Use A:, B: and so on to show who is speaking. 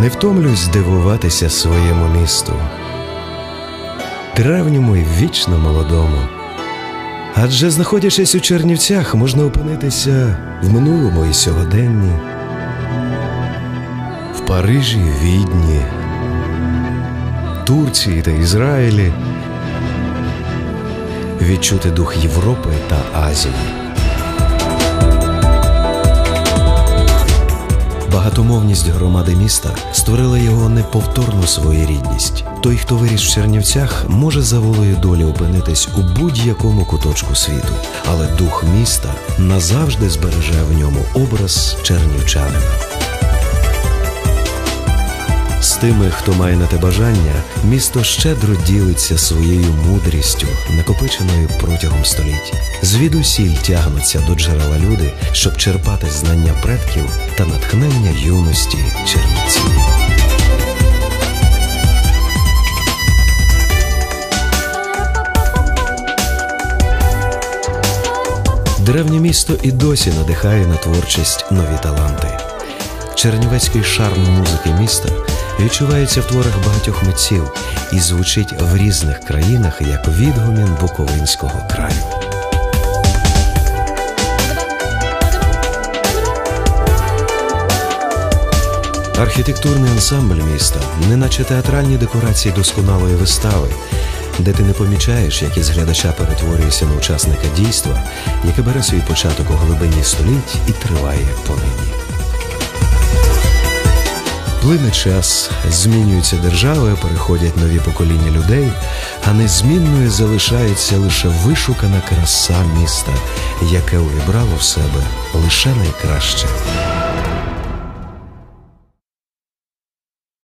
A: Не втомлюсь дивуватися своєму місту, древньому і вічно молодому. Адже знаходячись у Чернівцях, можна опинитися в минулому і сьогоденні, в Парижі, Відні, Турції та Ізраїлі, відчути дух Європи та Азії. Багатомовність громади міста створила його неповторну своєрідність. Той, хто виріс в Чернівцях, може за волею долі опинитись у будь-якому куточку світу, але дух міста назавжди збереже в ньому образ чернівчанина. Тими, хто має на те бажання, місто щедро ділиться своєю мудрістю, накопиченою протягом століть. Звідусіль тягнуться до джерела люди, щоб черпати знання предків та натхнення юності чернівців. Древнє місто і досі надихає на творчість нові таланти. Чернівецький шарм музики міста відчувається в творах багатьох митців і звучить в різних країнах як відгомін Буковинського краю. Архітектурний ансамбль міста, неначе театральні декорації досконалої вистави, де ти не помічаєш, як із глядача перетворюєшся на учасника дійства, яке бере свій початок у глибині століть і триває понині. Плине час, змінюються держави, переходять нові покоління людей, а незмінною залишається лише вишукана краса міста, яке увібрало в себе лише найкраще.